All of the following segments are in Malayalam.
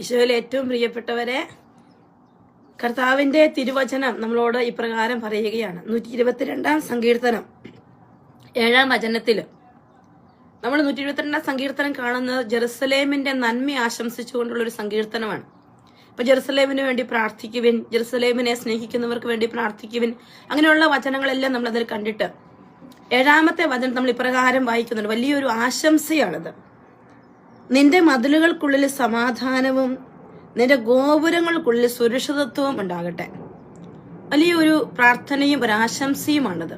ഈശോയിൽ ഏറ്റവും പ്രിയപ്പെട്ടവരെ കർത്താവിന്റെ തിരുവചനം നമ്മളോട് ഇപ്രകാരം പറയുകയാണ്. നൂറ്റി ഇരുപത്തിരണ്ടാം സങ്കീർത്തനം ഏഴാം വചനത്തിൽ നമ്മൾ നൂറ്റി ഇരുപത്തിരണ്ടാം സങ്കീർത്തനം കാണുന്നത് ജെറുസലേമിന്റെ നന്മ ആശംസിച്ചുകൊണ്ടുള്ള ഒരു സങ്കീർത്തനമാണ്. ഇപ്പൊ ജെറുസലേമിന് വേണ്ടി പ്രാർത്ഥിക്കുവിൻ ജെറുസലേമിനെ സ്നേഹിക്കുന്നവർക്ക് വേണ്ടി പ്രാർത്ഥിക്കുവിൻ അങ്ങനെയുള്ള വചനങ്ങളെല്ലാം നമ്മൾ അതിൽ കണ്ടിട്ട് ഏഴാമത്തെ വചനം നമ്മൾ ഇപ്രകാരം വായിക്കുന്നുണ്ട്. വലിയൊരു ആശംസയാണിത്. നിന്റെ മതിലുകൾക്കുള്ളിൽ സമാധാനവും നിന്റെ ഗോപുരങ്ങൾക്കുള്ളിൽ സുരക്ഷിതത്വവും ഉണ്ടാകട്ടെ. വലിയൊരു പ്രാർത്ഥനയും ഒരാശംസയുമാണത്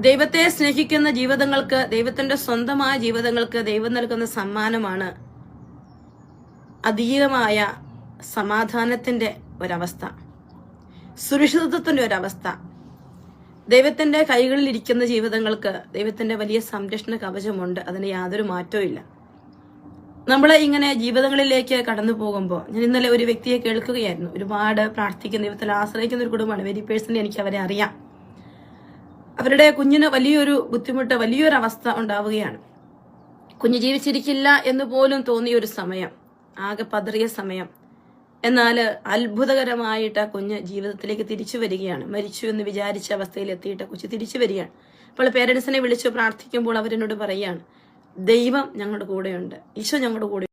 ദൈവത്തെ സ്നേഹിക്കുന്ന ജീവിതങ്ങൾക്ക് ദൈവത്തിന്റെ സ്വന്തമായ ജീവിതങ്ങൾക്ക് ദൈവം നൽകുന്ന സമ്മാനമാണ് അതീതമായ സമാധാനത്തിന്റെ ഒരവസ്ഥ സുരക്ഷിതത്വത്തിന്റെ ഒരവസ്ഥ. ദൈവത്തിന്റെ കൈകളിൽ ഇരിക്കുന്ന ജീവിതങ്ങൾക്ക് ദൈവത്തിന്റെ വലിയ സംരക്ഷണ കവചമുണ്ട്. അതിന് യാതൊരു മാറ്റവും ഇല്ല. നമ്മൾ ഇങ്ങനെ ജീവിതങ്ങളിലേക്ക് കടന്നു പോകുമ്പോൾ ഞാൻ ഇന്നലെ ഒരു വ്യക്തിയെ കേൾക്കുകയായിരുന്നു. ഒരുപാട് പ്രാർത്ഥിക്കുന്ന ദൈവത്തിൽ ആശ്രയിക്കുന്ന ഒരു കുടുംബമാണ്. വെരി പേഴ്സണലി എനിക്ക് അവരെ അറിയാം. അവരുടെ കുഞ്ഞിന് വലിയൊരു ബുദ്ധിമുട്ട് വലിയൊരു അവസ്ഥ ഉണ്ടാവുകയാണ്. കുഞ്ഞ് ജീവിച്ചിരിക്കില്ല എന്ന് പോലും തോന്നിയ ഒരു സമയം ആകെ പതറിയ സമയം. എന്നാൽ അത്ഭുതകരമായിട്ട് ആ കുഞ്ഞ് ജീവിതത്തിലേക്ക് തിരിച്ചു വരികയാണ്. മരിച്ചു എന്ന് വിചാരിച്ച അവസ്ഥയിൽ എത്തിയിട്ട് കൊച്ചു തിരിച്ചു വരികയാണ്. അപ്പോൾ പേരൻസിനെ വിളിച്ച് പ്രാർത്ഥിക്കുമ്പോൾ അവരെന്നോട് പറയുകയാണ് ദൈവം ഞങ്ങളുടെ കൂടെയുണ്ട്. ഈശോ ഞങ്ങളുടെ കൂടെ